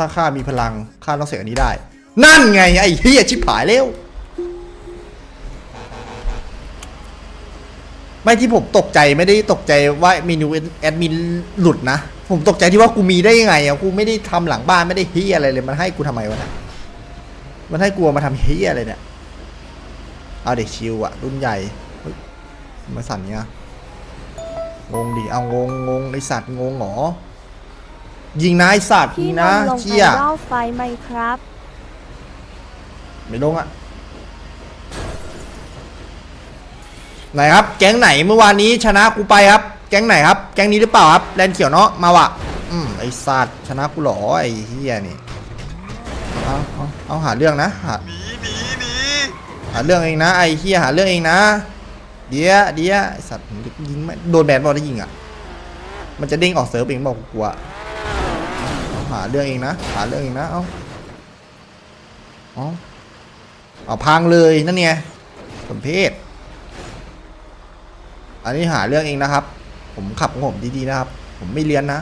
ถ้าข้ามีพลังข้าต้องเสกอันนี้ได้ นั่นไงไอ้เฮียชิบหายแล้วไม่ที่ผมตกใจไม่ได้ตกใจว่าเมนูแอดมินหลุดนะ ผมตกใจที่ว่ากูมีได้ยังไงอะกูไม่ได้ทำหลังบ้านไม่ได้เฮียอะไรเลย มันให้กูทำไมวะเนี่ยมันให้กูมาทำเฮียอะไรเนี่ยเอาเด็กชิวอะรุ่นใหญ่มาสั่นเนี้ยงงดิเอางงงงไอสัตว์งงเหรอ ยิงนะไอสัตว์ยิพี่งนนะนท์ลงไอเชี่ยดอลไฟไหมครับ ไม่ลงอะไหนครับ แก๊งไหนเมื่อวานนี้ชนะกูไปครับ แก๊งไหนครับ แก๊งนี้หรือเปล่าครับแลนเขียวเนาะมาวะอืมไอสัตว์ชนะกูเหรอไอเฮียนี่เอาเอาเอาหาเรื่องนะหา หนีหนีหนีหาเรื่องเองนะไอเฮียหาเรื่องเองนะ เดี๋ยวเดี๋ยวไอสัตว์ยิงไม่โดนแบนบอลได้ยิงอะ มันจะเด้งออกเซิร์ฟเองบอกกูกลัวเอา หาเรื่องเองนะ หาเรื่องเองนะ เอาเอาเอาพังเลยนั่นไงสมเพศอันนี้หาเรื่องเองนะครับ ผมขับของผมดีๆนะครับ ผมไม่เรียนนะ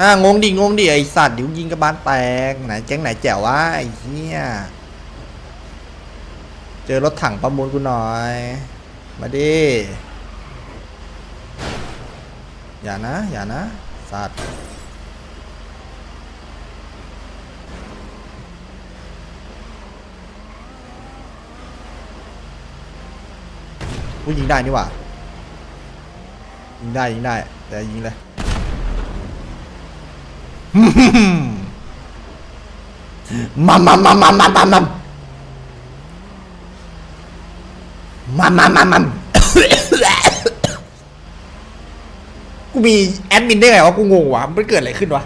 อ่างงดิงงดิไอสัตว์เดี๋ยวยิงกระบาลแตกไหนแก๊งไหนแจ๋ววะไอ้เหี้ยเจอรถถังประมูลกูหน่อย มาดิ อย่านะ อย่านะ สัตว์ กูยิงได้นี่หว่า ยิงได้ ยิงได้ แต่ยิงเลยมัมมัมมัมมัมมัมมัมมัมมัมมัมมัมมัม กูมีแอดมินได้ไงวะกูงงวะมันเกิดอะไรขึ้นวะ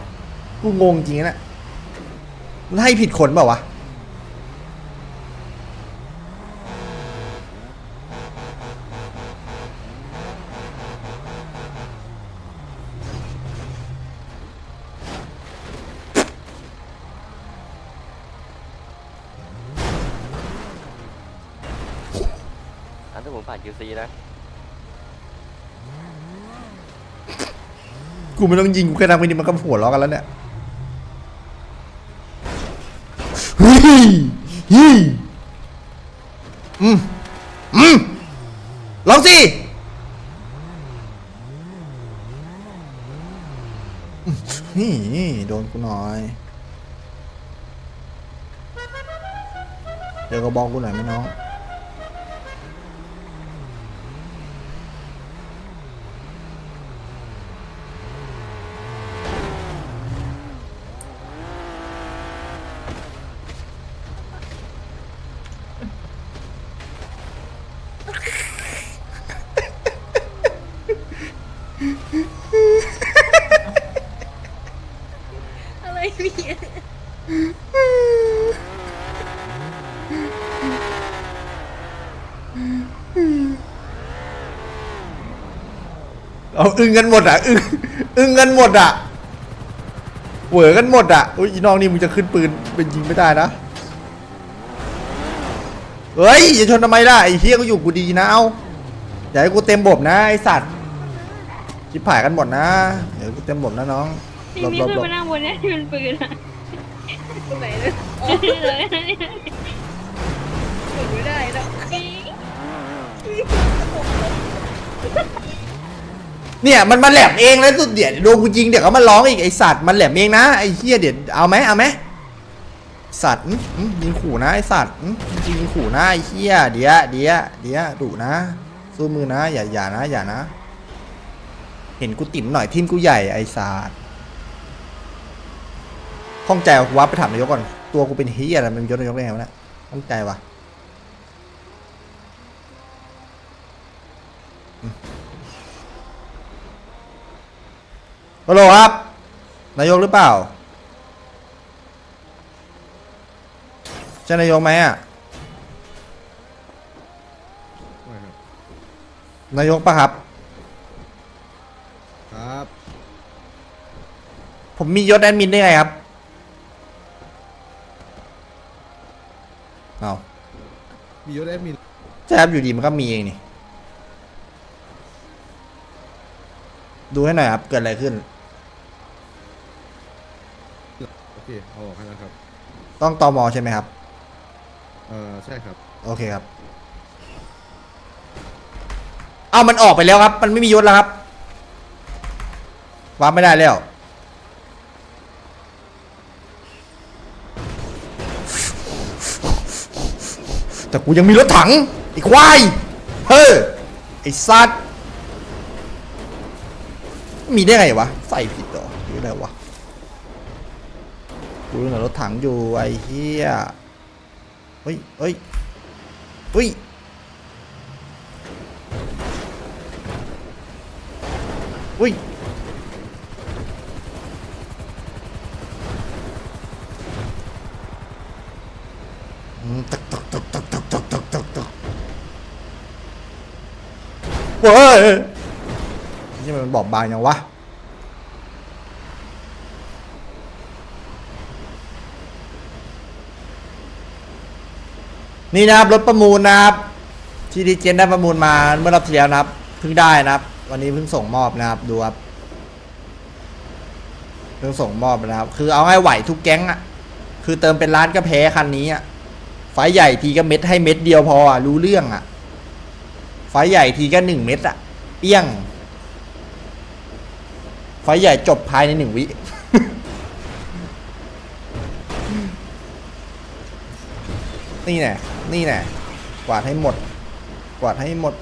กูงงจริงๆนะมันให้ผิดคนเปล่าวะ กูไม่ต้องยิงกูแค่ทำไปนี่มันก็หัวล้อกันแล้วเนี่ยฮ้ยเฮ้ยอืมอืมลองสิอืมนี่โดนกูหน่อยเดี๋ยวก็บอกกูหน่อยไหมน้อง เอาอึ้งกันหมดอะอึ้งอึ้งกันหมดอะเหวอกันหมดอะอุ้ยอีน้องนี่มึงจะขึ้นปืนเป็นยิงไม่ได้นะเฮ้ยอย่าชนทำไมล่ะไอ้เฮียก็อยู่กูดีนะเอาอย่าให้กูเต็มบบนะไอสัตว์ชิบหายกันหมดนะเดี๋ยวกูเต็มบบนะน้องทีหลบนี้หลบขึ้นหลบมานั่งบนเนี้ที่เป็นปืนอะตรงไหนเลยเลยไม่ได้แล้ว เนี่ยมันมาแหลมเองแล้วสุดเดี๋ยวโดนกูยิงเดี๋ยวเขามาร้องอีกไอสัตว์มันแหลมเองนะไอเฮียเดี๋ยวเอาไหมเอาไหมสัตว์อื้ออื้อยิงขู่นะไอสัตว์อื้อยิงขู่นะไอเฮียเดี๋ยวเดี๋ยวเดี๋ยวดุนะ สู้มือนะ อย่าอย่านะอย่านะ เห็นกูติ่มหน่อยทิมกูใหญ่ไอสัตว์ข้องใจวะกูวับไปถามนายกก่อน ตัวกูเป็นเฮียอะไรมันยศนายกได้ไงวะเนี่ยข้องใจวะ ฮัลโหลครับ นายกหรือเปล่า ใช่นายกไหมอะ นายกปะครับ ครับ ผมมียศแอดมินได้ไงครับ เอามียศแอดมินใช่ครับอยู่ดีมันก็มีเองนี่ ดูให้หน่อยครับ เกิดอะไรขึ้น พี่เอาออกให้แล้วครับ ต้องตอมอใช่ไหมครับ เออใช่ครับโอเคครับ เอามันออกไปแล้วครับ มันไม่มียศแล้วครับวาร์ปไม่ได้แล้ว แต่กูยังมีรถถังไอ้ควาย เฮ้ยไอ้สัตว์มีได้ไงวะ ใส่ผิดเหรอหรืออะไรวะ กูเหลือรถถังอยู่ไอ้เหี้ยเฮ้ยเฮ้ยเฮ้ยอุ้ยตกตึกตึกตึกตึกตึกตกตึกตกเว้ยนี่มันบอบบางยังวะ นี่นะครับรถประมูลนะครับที่ดีเจนได้ประมูลมาเมื่อรอบที่แล้วนะครับเพิ่งได้นะครับ วันนี้เพิ่งส่งมอบนะครับดูครับเพิ่งส่งมอบนะครับ คือเอาให้ไหวทุกแก๊งอะคือเติมเป็นล้านก็แพ้คันนี้อะไฟใหญ่ทีก็เม็ดให้เม็ดเดียวพออะรู้เรื่องอะไฟใหญ่ทีก็หนึ่งเม็ดอะเปี้ยง ไฟใหญ่จบภายในหนึ่งวินี่แน่ นี่แหละกวาดให้หมด กวาดให้หมด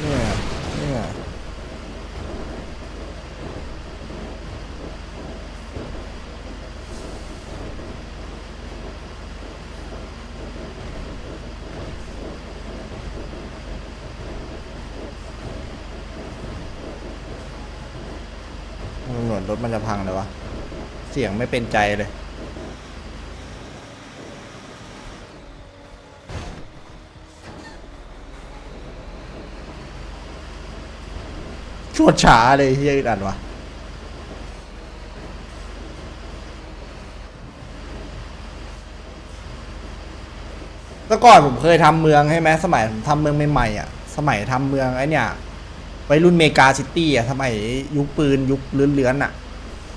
เนี่ยเนี่ยเหมือนร ถมันจะพังเลยวะ เสียงไม่เป็นใจเลย ชวดฉาเลยเฮียอึดอัดวะแต่ก่อนผมเคยทำเมืองใช่ไหมสมัยผมทำเมืองใหม่ๆอะ สมัยทำเมืองไอ้เนี่ยวัยรุ่นเมกาซิตี้อะสมัยยุคปืนยุคเลื้อนๆอะ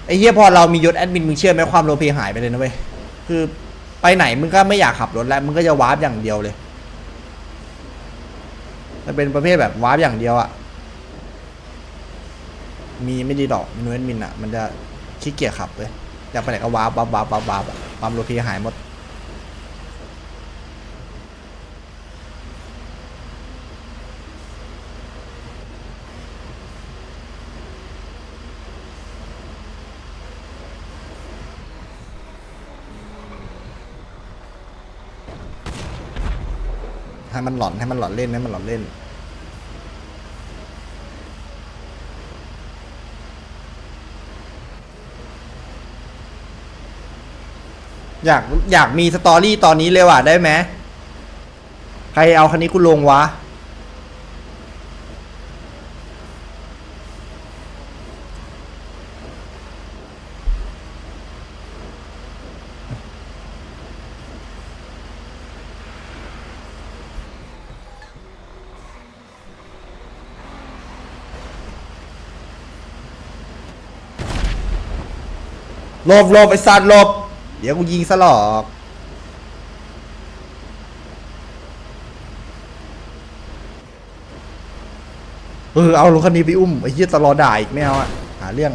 ไอ้เหี้ยพอเรามียศแอดมินมึงเชื่อไหมความโลเพหายไปเลยนะเว้ยคือไปไหนมึงก็ไม่อยากขับรถแล้วมึงก็จะวาร์ปอย่างเดียวเลยมันเป็นประเภทแบบวาร์ปอย่างเดียวอะมีไม่ดีดอกมินเวนมินอะมันจะขี้เกียจขับเลยอยากไปไหนก็วาร์ปวาร์ปวาร์ปวาร์ปวาร์ปอะความโลพีหายหมด ให้มันหลอนให้มันหลอนเล่นให้มันหลอนเล่น อยากอยากมีสตอรี่ตอนนี้เลยว่ะได้ไหมใครเอาคันนี้กูลงวะ หลบหลบไอ้สัตว์หลบ เดี๋ยวกูยิงสลอกเออเอารถคันนี้ไปอุ้มไอ้เหี้ยตลอด่าอีกไม่เอาอะหาเรื่อง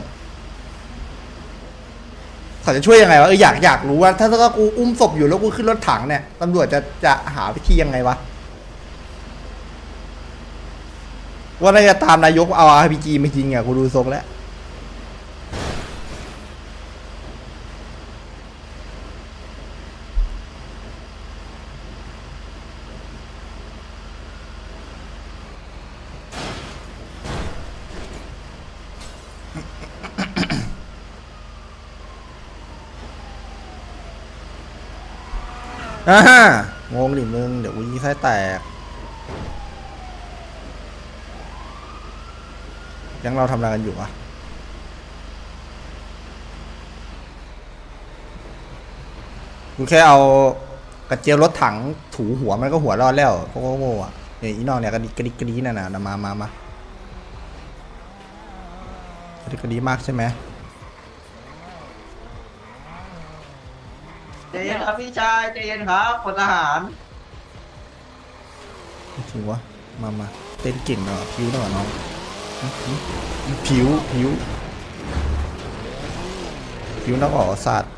เขาจะช่วยยังไงวะเอออยากอยากรู้ว่า ถ้าถ้ากูอุ้มศพอยู่แล้วกูขึ้นรถถังเนี่ยตำรวจจะจะหาวิธียังไงวะว่าน่าจะตามนายกเอา RPG มายิงอะกูดูทรงแล้ว อ่างงดิมึง เดี๋ยวกูยิงไส้แตกยังเราทำอะไรกันอยู่วะกูแค่เอากระเจียวรถถังถูหัวมันก็หัวรอดแล้วพวกโง่อะเนี่ยอีน้องเนี่ยกระดิกกระดิกกระดิกนั่นน่ะนะมามามา กระดิกกระดิกมากใช่ไหม ใจเย็นครับพี่ชายใจเย็นครับพลทหารจริวะมามาเต้นเก่งเนาะผิวเนาะน้องผิวผิวผิวน้องอ๋อสัตว์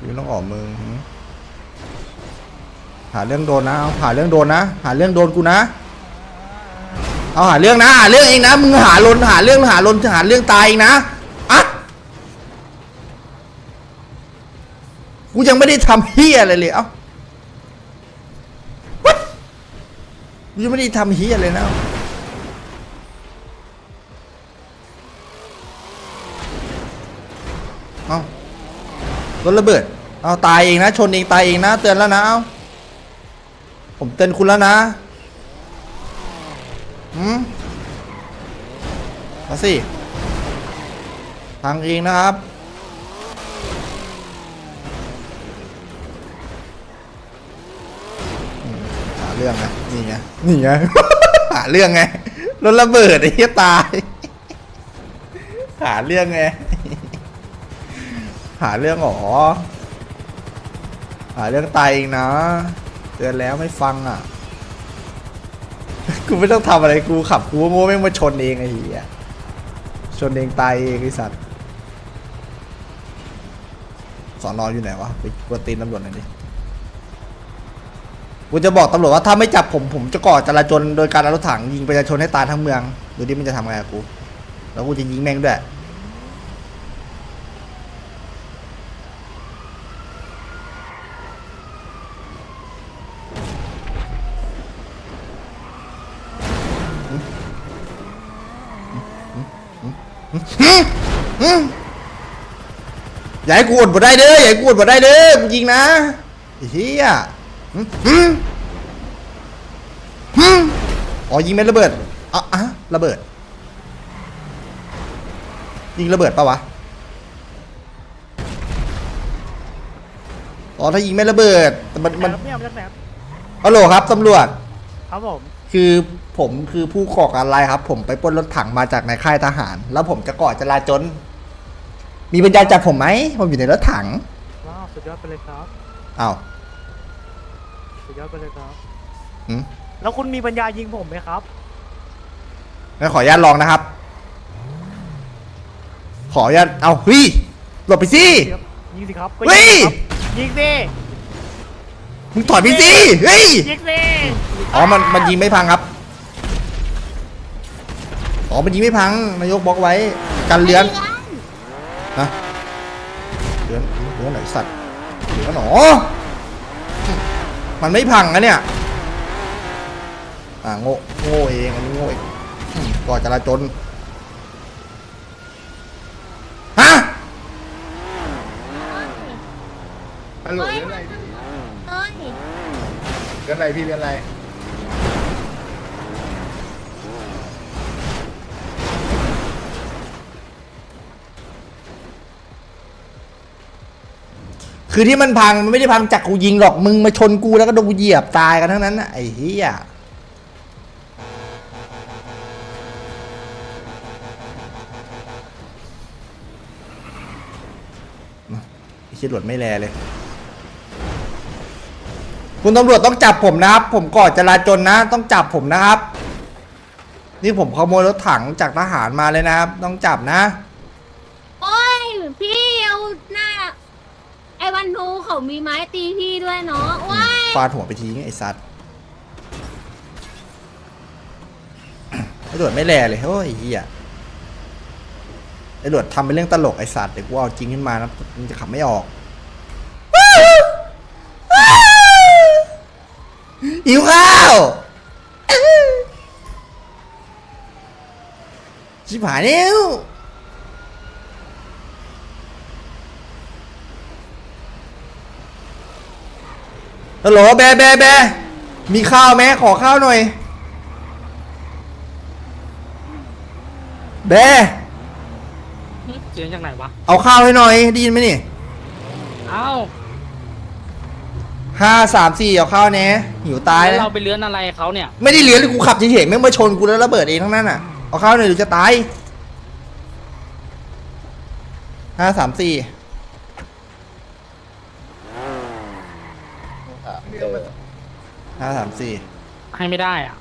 ผิวน้องอ๋อมึงหึหาเรื่องโดนนะเอาหาเรื่องโดนนะ หาเรื่องโดนกูนะเอาหาเรื่องนะหาเรื่องเองนะมึงหาลนหาเรื่องหาลนหาเรื่องตายเองนะอะ กูยังไม่ได้ทำเฮียอะไรเลยเอ้ากูยังไม่ได้ทำเฮียเลยนะเอ้ารถระเบิดเอาตายเองนะ ชนเองตายเองนะ เตือนแล้วนะเอาผมเตือนคุณแล้วนะหืมมาสิทางเองนะครับ เรื่องไงนี่ไงนี่ไง หาเรื่องไงรถระเบิดไอ้เหี้ยตาย หาเรื่องไง หาเรื่องหรอหาเรื่องตายเองนะเตือนแล้วไม่ฟังอะ กูไม่ต้องทำอะไรกูขับกูโง่แม่มาชนเองไอ้เหี้ยชนเองตายเองไอ้สัตว์สอนออยู่ไหนวะไปกวนตีนตำรวจหน่อยดิ กูจะบอกตำรวจว่าถ้าไม่จับผมผมจะก่อจราจนโดยการเอารถถังยิงประชาชนให้ตายทั้งเมืองดูดิมันจะทำไงกับกู แล้วกูจะยิงแม่งด้วยอย่าให้กูอดบ่ได้เด้ออย่าให้กูอดบ่ได้เด้อกูยิงนะเฮีย อ๋อยิงไม่ระเบิดอะอะระเบิด ยิงระเบิดปะวะ อ๋อถ้ายิงไม่ระเบิด แต่มันมันครับเนี่ยมาจากไหนครับฮัลโหลครับตำรวจ ครับผม คือผมคือผู้ก่อการร้ายครับ ผมไปปล้นรถถังมาจากในค่ายทหาร แล้วผมจะก่อจราจนมีปัญญาจับผมไหมผมอยู่ในรถถัง ว้าว สุดยอดไปเลยครับ อ้าว สุดยอดไปเลยครับอืมแล้วคุณมีปัญญายิงผมไหมครับ งั้นขออนุญาตลองนะครับ ขออนุญาตเอาเฮ้ยหลบไปสิครับยิงสิครับก็เฮ้ยยิงสิมึงถอยไปสิเฮ้ยยิงสิอ๋อมันมันยิงไม่พังครับอ๋อมันยิงไม่พังนายกบล็อกไว้กันเลือนนะเลือนเลือนไหนสัตว์เลือนหนอ มันไม่พังนะเนี่ย อ่าโง่โง่เองอันนี้โง่เองอืมก่อจราจนฮะฮัลโหลเรื่องอะไรเอ้ยเรื่องอะไรพี่เรื่องอะไร คือที่มันพังมันไม่ได้พังจากกูยิงหรอกมึงมาชนกูแล้วก็โดนกูเหยียบตายกันทั้งนั้นนะไอ้เหี้ยไอ้ชี่ยตำรวจไม่แลเลย คุณตำรวจต้องจับผมนะครับ ผมก่อจราจนนะ ต้องจับผมนะครับ นี่ผมขโมยรถถังจากทหารมาเลยนะครับ ต้องจับนะ โอ้ย พี่เอาหน้า วันทูเขามีไม้ตีพี่ด้วยเนาะว้ายฟาดหัวไปทิ้งไอ้สัตว์ ไอ้หลวดไม่แลเลยโอ้ยไอ้เหี้ยไอ้หลวดทำเป็นเรื่องตลกไอ้สัตว์เดี๋ยวกูเอาจริงขึ้นมานะมึงจะขับไม่ออก หิวข้าว ชิบหายแล้ว ฮัลโหลแบแบแบมีข้าวไหมขอข้าวหน่อย แบ เสียงจากไหนวะ เอาข้าวให้หน่อยได้ยินไหมนี่เอ้าห้าสามสี่เอาเข้าเนี้ยหิวตายแล้วนะเราไปเลื้อนอะไรเขาเนี่ย ไม่ได้เลี้ยงเลยกูขับเฉยๆแม่งมาชนกูแล้วระเบิดเองทั้งนั้นอะ เอาเข้าหน่อยหรือจะตายห้าสามสี่ ห้าสามสี่ให้ไม่ได้อะ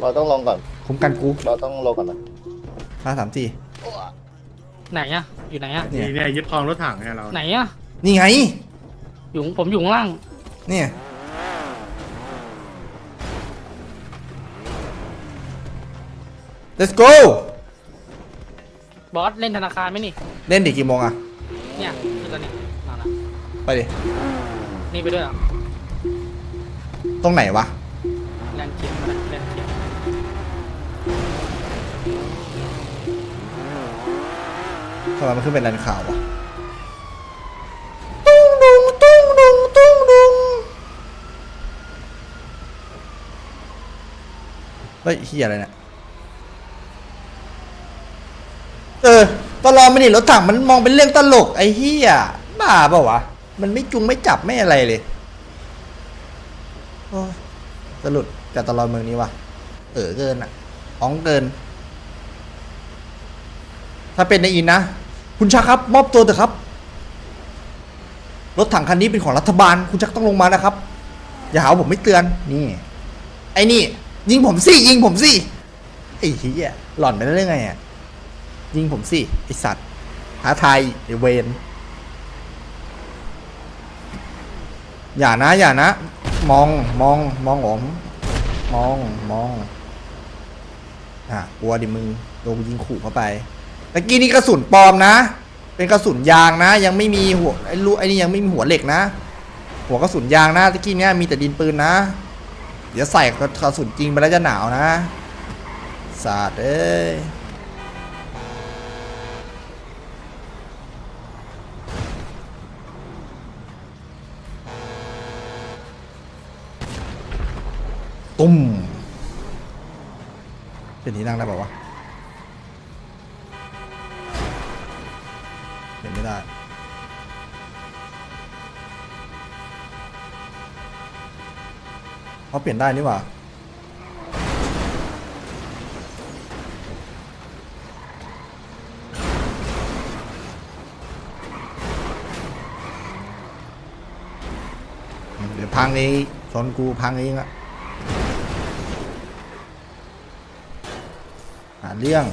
เราต้องลงก่อน คุ้มกันกูเราต้องลงก่อนนะห้าสามสี่ไหนอะ อยู่ไหนอะเนี่ยนี่เนี่ยยึดครองรถถังให้เราไหนอะนี่ไง อยู่ผมอยู่ข้างล่างเนี่ย let's go บอสเล่นธนาคารไหมนี่ เล่นดิกี่โมงอะเนี่ยคือตอนนี้มาละไปดิ นี่ไปด้วยเหรอะตรงไหนวะแลนเขียวมาละแลนเขียวทำไมมันขึ้นเป็นแลนข่าววะตุ้งดุงตุ้งดุงตุ้งดุงเฮ้ยเฮียอะไรเนี่ย เออตลอดไม่นี่รถถังมันมองเป็นเรื่องตลกไอ้เฮียบ้าเปล่าวะ มันไม่จุงไม่จับไม่อะไรเลยสรุดกับตลอดเมืองนี้วะเออเกินอะอ้องเกิน ถ้าเป็นในอินนะ คุณชักครับ มอบตัวเถอะครับ รถถังคันนี้เป็นของรัฐบาล คุณชักต้องลงมานะครับ อย่าหาวผมไม่เตือน นี่ ไอ้นี่ ยิงผมสิ ยิงผมสิ ไอ้เหี้ยหล่อนไปได้ไงอะ ยิงผมสิ ไอสัตว์หาไทยไอเวน อย่านะอย่านะ มองมองมองผมมองมองอะกลัวดิมึงโดนยิงขู่เข้าไปตะกี้นี่กระสุนปลอมนะ เป็นกระสุนยางนะ ยังไม่มีหัวไอ้ลูกไอ้นี่ยังไม่มีหัวเหล็กนะ หัวกระสุนยางนะตะกี้เนี้ยมีแต่ดินปืนนะ เดี๋ยวใส่กระสุนจริงไปแล้วจะหนาวนะสาดเอ้ย ตุ้มเป็นที่นั่งได้ป่าวะเห็นไม่ได้เขาเปลี่ยนได้นี่หว่าเดี๋ยวพังเองชนกูพังเองละ หาเรื่อง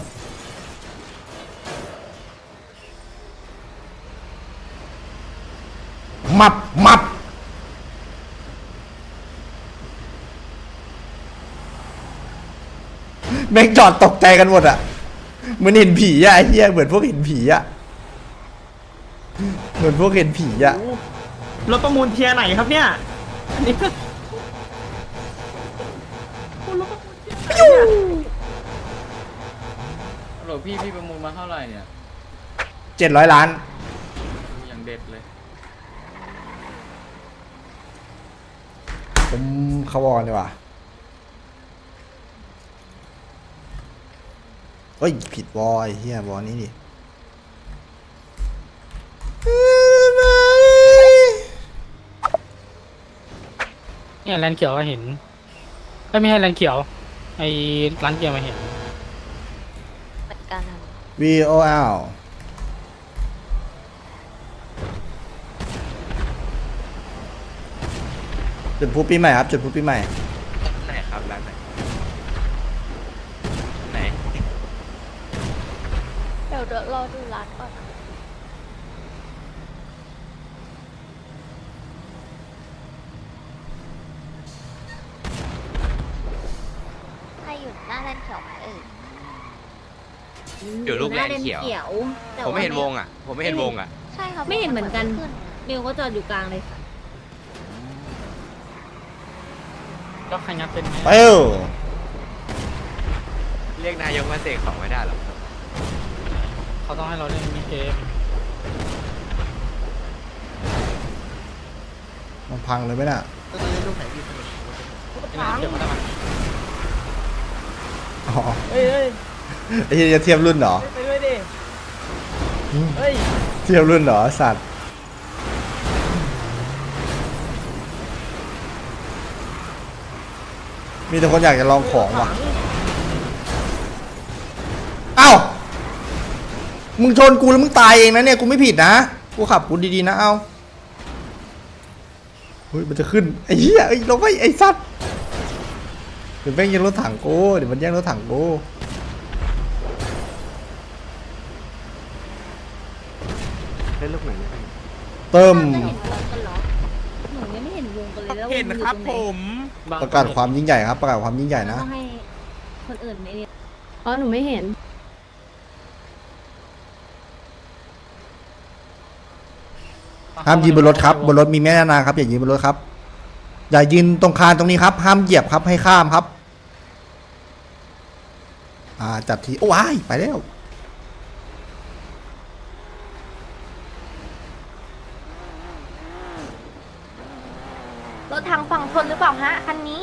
มับมับแม่งจอดตกใจกันหมดอะเหมือนเห็นผีอะไอ้เหี้ยเหมือนพวกเห็นผีอะเหมือนพวกเห็นผีอะ รถประมูลเทียร์ไหนครับเนี่ยโหลพี่พี่ประ มูลมาเท่าไหร่เนี่ยเจ็ดร้อยล้านอย่างเด็ดเลย ผมเขาบอกกันดีกว่าเฮ้ย ผิดวอไอ้เฮียวอนี้ดิเนี่ยแลนเขียวก็เห็นก็ไม่ให้แลนเขียว ไอ้ร้านเกียร์มาเห็น เหมือนกัน V O L จุดพูปีใหม่ครับ จุดพูปีใหม่ ไหนครับร้านไหนไหน เดี๋ยวรอดูร้านก่อนใครอยู่หน้าแลนเขียวไหมเอ่ย อยู่ลูกแลนเขียวยวแต่ผมไม่เห็นวางอะ ผมไม่เห็นวงอะ ใช่ครับไม่เห็นเหมือนกัน ขึ้มิวก็จอดอยู่กลางเลยก็ใครงัดเป็นไงเป้วเรียกนายกมาเสกของไม่ได้หรอเขาต้องให้เราเล่นมินิเกมมันพังเลยไหมน่ะไอ้แลนเขียวมาได้ไหมอ๋อเฮ้ยเฮ้ย ไอ้ยี่ยจะเทียบรุ่นเหรอ ไปด้วยดิเฮ้ยเทียบรุ่นเหรอสัตว์มีแต่คนอยากจะลองของว่ะเอ้ามึงชนกูแล้วมึงตายเองนะเนี่ยกูไม่ผิดนะกูขับกูดีๆนะเอ้าเฮ้ยมันจะขึ้นไอ้เหี้ยไอ้เราไปไอ้สัตว์เดี๋ยวแม่งยังรถถังโก้เดี๋ยวมันแย่งรถถังโก้ เล่นลูกไหนเติมเห็นวงกันเหรอหนูยังไม่เห็นวงกันเลยแล้ววงเห็นอยู่ครับตงไหผมประกาศความยิ่งใหญ่ครับ ประกาศความยิ่งใหญ่นะ ต้องให้คนอื่นไม่เรียนอ๋อหนูไม่เห็น ห้ามยืนบนรถครับบนรถมีแม่นางครับอย่ายืนบนรถครับ อย่ายืนตรงคานตรงนี้ครับ ห้ามเหยียบครับให้ข้ามครับ อ่าจัดทีโอ้ว้ายไปแล้ว ถทางฝั่งทนหรือเปล่าฮะคันนี้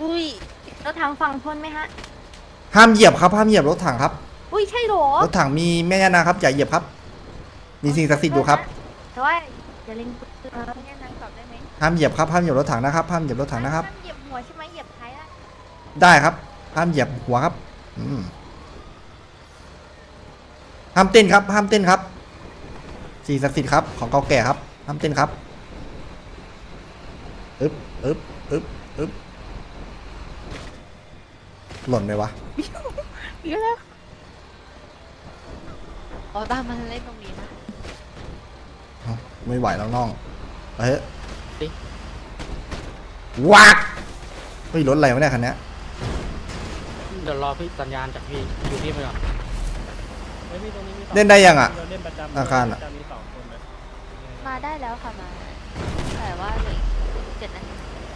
อุ้ยรถทางฝั่งทนไหมฮะ ห้ามเหยียบครับห้ามเหยียบรถถังครับ อุ้ยใช่เหรอรถถังมีแม่ย่านางครับอย่าเหยียบครับ มีสิ่งศักดิ์สิทธิ์อยู่ครับแต่ว่าอย่าเล็งปืนนะเนี่ยนางตอบได้ไหมห้ามเหยียบครับห้ามเหยียบรถถังนะครับห้ามเหยียบรถถังนะครับ ห้ามเหยียบหัวใช่ไหมเหยียบท้ายได้ได้ครับห้ามเหยียบหัวครับอืมห้ามเต้นครับ ห้ามเต้นครับสิ่งศักดิ์สิทธิ์ครับของเก่าแก่ครับห้ามเต้นครับ อึ๊บอึ๊บอึ๊บอึ๊บหล่นไหมวะอ๋อบ้ามันเล่นตรงนี้นะเอ้าไม่ไหวแล้วน้องไปเฮ้ยวักเฮ้ยรถอะไรวะเนี่ยคันเนี้ยเดี๋ยวรอพี่สัญญาณจากพี่อยู่ที่ไปก่อนเล่นได้ยังอะ เราเล่นประจำอาคารอะ ปะจำมีสองคนนะมาได้แล้วค่ะมา แต่ว่าเหลืออีกเจ็ดนาที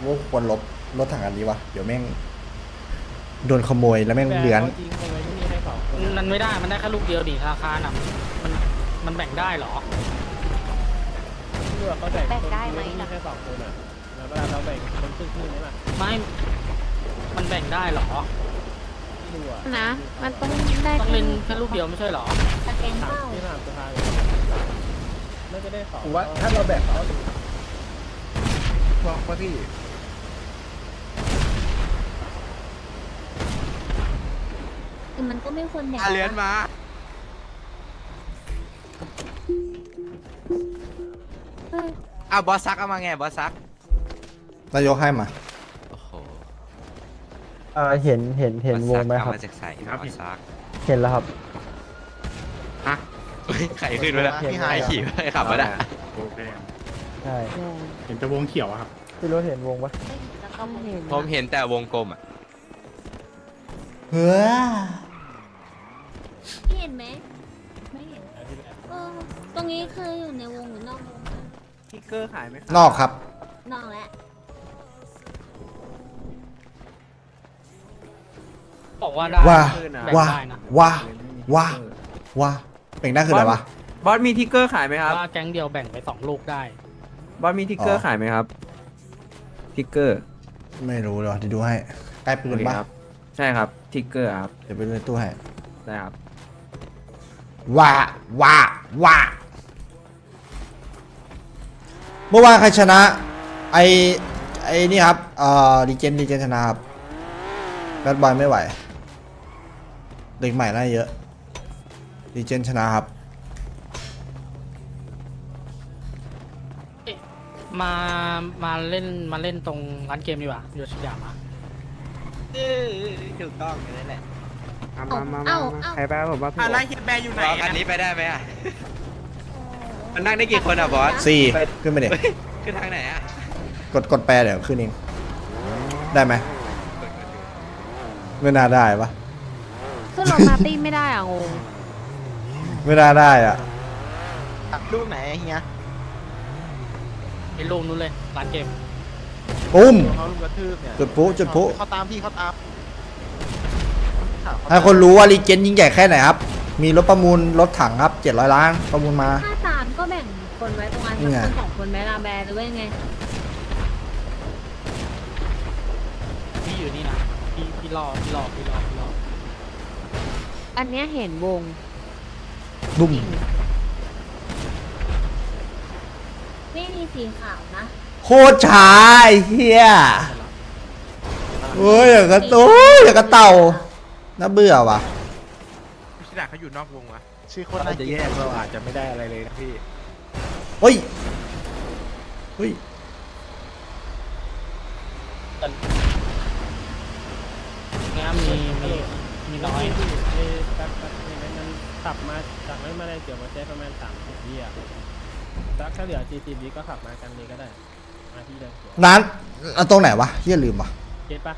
ว่าควรลบรถถังอันนี้วะ เดี๋ยวแม่งโดนขโมยแล้วแม่งเลือน จริงทำไมไม่มีให้สองคนมันไม่ได้ มันได้แค่ลูกเดียวดิธนาคารอะมัน มันแบ่งได้เหรอเลือกเขาแบ่งแบ่งได้ไหมมีล่ะ แค่สองคนอะแล้วเวลาเราแบ่งคนครึ่งครึ่งๆนั่นแหละไม่ มันแบ่งได้เหรอ ไม่รู้อะนะ มันต้องได้ต้องเล่นแค่ลูกเดียวไม่ใช่เหรอตะแกงถามเป้าที่ถามสภาอยู่น่าจะได้สองผมว่าถ้าเราแบ่งเขาบอกว่าที่ คือมันก็ไม่ควรแบ่งอาเลือนมา เอออ้าวบอสซักเอามาไงบอสซัก นายกให้มาโอ้โหเออเห็นเห็นเห็นวงไหมบอสซักครับเอามาจากใส่บอสซักเห็นแล้วครับฮะเฮ้ยใครขึ้นมาแล้วพี่ใครไฮขี่ใครขับมาแล้วใช่เห็นแต่วงเขียวอะครับ พี่รถเห็นวงปะแล้วก็เห็นผมเห็นแต่วงกลมอะ เฮ้อ นี้คืออยู่ในวงหรือนอกวงทิกเกอร์ขายไหมนอกครับ นอกแล้วบอกว่าได้ว่าแบ่งว่าได้นะ ว่า ว่า ว่าเป็นหน้าคืออะไรวะ บอสมีทิกเกอร์ขายไหมครับว่าแก๊งเดียวแบ่งไปสองลูกได้ บอสมีทิกเกออ๋ร์อขายไหมครับทิกเกอร์ไม่รู้เลยวะเดี๋ยวดูให้ใกล้ปืนปะใช่ครับทิกเกอร์ครับเดี๋ยวไปดูในตู้ให้ได้ครับว่าว่าว่า เมื่อวานใครชนะ ไอไอนี่ครับเอ่อดีเจนดีเจนชนะครับแบดบอยไม่ไหว เด็กใหม่น่าเยอะดีเจนชนะครับ มา มาเล่น มาเล่นตรงร้านเกมดีกว่าอยู่สยามอะถูกต้องนั่นแหละเอ้าเอ้าเอ้าใครแปลผมว่าพี่อะไรเฮียแบร์อยู่ไหนอันนี้ไปได้ไหมอะ มันนั่งได้กี่คนอะบอสสี่ขึ้นไปเด็ขึ้นทางไหนอะกดกดแปลเดี๋ยวขึ้นเองได้ไหมไม่น่าได้ปะขึ้นรถมาร์ตี้ไม่ได้อะงงไม่น่าได้อะลูกไหนเฮียไอ้ลูกนู้นเลยร้านเกมปุ้มเขาลูกกระทืบเนี่ยจุดพลุจุดพลุเขาตามพี่เขาตามให้คนรู้ว่ารีเจนยิ่งใหญ่แค่ไหนครับ มีรถประมูลรถถังครับ700ล้านประมูลมา คนไว้ตรงนั้นนี่ไงคนสองคนไหมลาแบร์หรือว่ายังไงพี่อยู่นี่นะพี่พี่รอพี่รอพี่รอพี่รออันเนี้ยเห็นวงบุ้มไม่มีสีขาวนะโคตรช้าไอ้เฮียโอ้ยอย่างกระโอ้ยอย่างกระเต่าน่าเบื่อว่ะชิดาเขาอยู่นอกวงวะชื่อโคนน่าจะแย่เราอาจจะไม่ได้อะไรเลยนะพี่ เฮ้ย เฮ้ยงามมีมีมีน้อยขับมาจากไม่มาได้เกี่ยวมาใช้ประมาณสามสิบวิอะสักถ้าเหลือจีจีวิก็ขับมากันนี้ก็ได้ มาที่เดิมเขียวร้านเอาตรงไหนวะเฮียลืมว่ะเก็ตปะ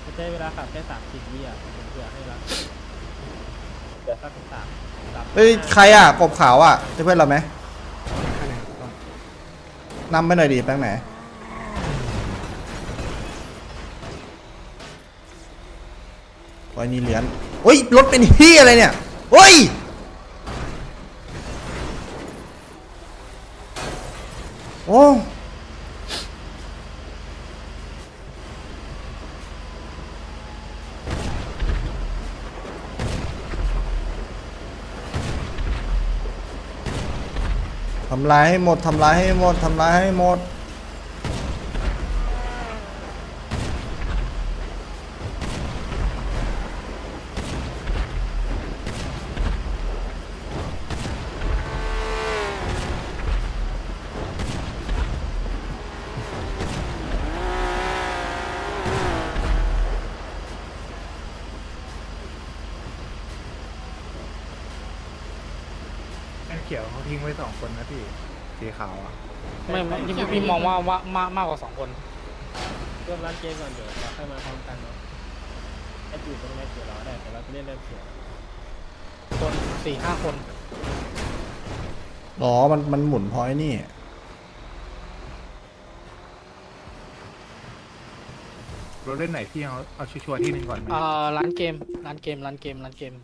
ไม่ใช่เวลาขับแค่สามสิบวิอะผมเผื่อให้ละ เดี๋ยวสักสามสามเฮ้ยใครอะกบขาวอะใช่เพื่อนเราไหมนำไปหน่อยดิแป้งไหนว้นี่เหรียญเฮ้ยรถเป็นเฮียอะไรเนี่ยเฮ้ยโอ้ ทำลายให้หมดทำลายให้หมดทำลายให้หมด ทิ้งไว้สองคนนะพี่สีขาวอะไม่ไม่พี่พี่มองว่าว่ามากมากกว่าสองคนเริ่มร้านเกมก่อนเดี๋ยวเราค่อยมาพร้อมกันเนาะไอ้อยู่ตรงนี้เดี๋ยวเราได้แต่เราจะเล่นเริ่มเขียวคนสี่ห้าคนอ๋อ มัน มันหมุนพอยนี่ เราเล่นไหนพี่เอาเอาชัวร์ๆที่หนึ่งก่อนไหม เอ่อร้านเกมร้านเกมร้านเกมร้านเกม